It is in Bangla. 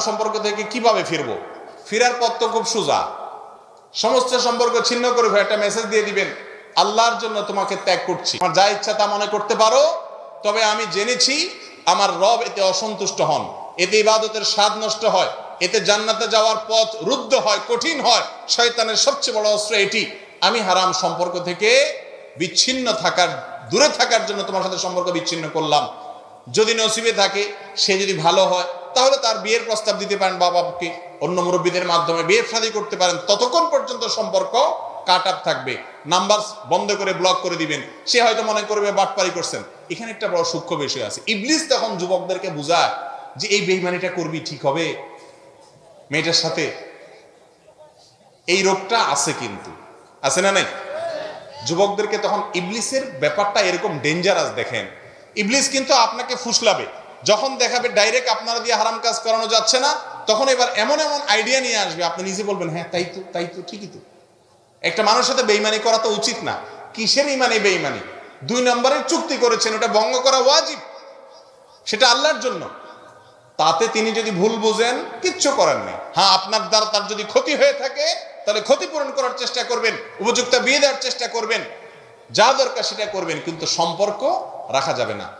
সম্পর্ক থেকে কীভাবে ফিরবো? ফিরার পথ তো খুব সোজা। সমস্ত সম্পর্ক ছিন্ন করে একটা মেসেজ দিয়ে দিবেন, আল্লাহর জন্য তোমাকে ত্যাগ করছি। আমার যা ইচ্ছা তা মনে করতে পারো, তবে আমি জেনেছি আমার রব এতে অসন্তুষ্ট হন। এতে ইবাদতের স্বাদ নষ্ট হয়। এতে জান্নাতে যাওয়ার পথ রুদ্ধ হয়, কঠিন হয়। শয়তানের সবচেয়ে বড় অস্ত্র এটি। আমি হারাম সম্পর্ক থেকে বিচ্ছিন্ন থাকার, দূরে থাকার জন্য তোমার সাথে সম্পর্ক বিচ্ছিন্ন করলাম। যদি নসিবে থাকে, সে যদি ভালো হয় তাহলে তার বিয়ের প্রস্তাব দিতে পারেন বাবাকে। অন্য মুরব্বীদের মাধ্যমে বিয়ের শাদী করতে পারেন। ততক্ষণ পর্যন্ত সম্পর্ক কাট আপ থাকবে। নাম্বার বন্ধ করে ব্লক করে দিবেন। সে হয়তো মনে করবে বাটপারি করছেন। এখানে একটা বড় সূক্ষ্ম বিষয় আছে। ইবলিস তখন যুবকদেরকে বুঝায় যে, এই বেইমানিটা করবি, ঠিক হবে? মেয়েটার সাথে, এই রোগটা আছে কিন্তু। আছে না নাই? যুবকদেরকে তখন ইবলিসের ব্যাপারটা এরকম ডেঞ্জারাস দেখেন। ইবলিস কিন্তু আপনাকে ফুসলাবে। যখন দেখাবে ডাইরেক্ট আপনারা দিয়ে হারাম কাজ করানো যাচ্ছে না, তখন এবার এমন এমন আইডিয়া নিয়ে আসবে, আপনি নিজে বলবেন হ্যাঁ তাই তো তাই তো, ঠিকই তো। একটা মানুষের সাথে বেইমানি করা তো উচিত না। কিসের ইমানি বেইমানি দুই নম্বরের চুক্তি করেছেন, ওটা ভঙ্গ করা ওয়াজিব। সেটা আল্লাহর জন্য। তাতে তিনি যদি ভুল বুঝেন, কিচ্ছু করার নেই। হ্যাঁ আপনার দ্বারা তার যদি ক্ষতি হয়ে থাকে, তাহলে ক্ষতিপূরণ করার চেষ্টা করবেন, উপযুক্ত বিয়ে দেওয়ার চেষ্টা করবেন। যা দরকার সেটা করবেন, কিন্তু সম্পর্ক রাখা যাবে না।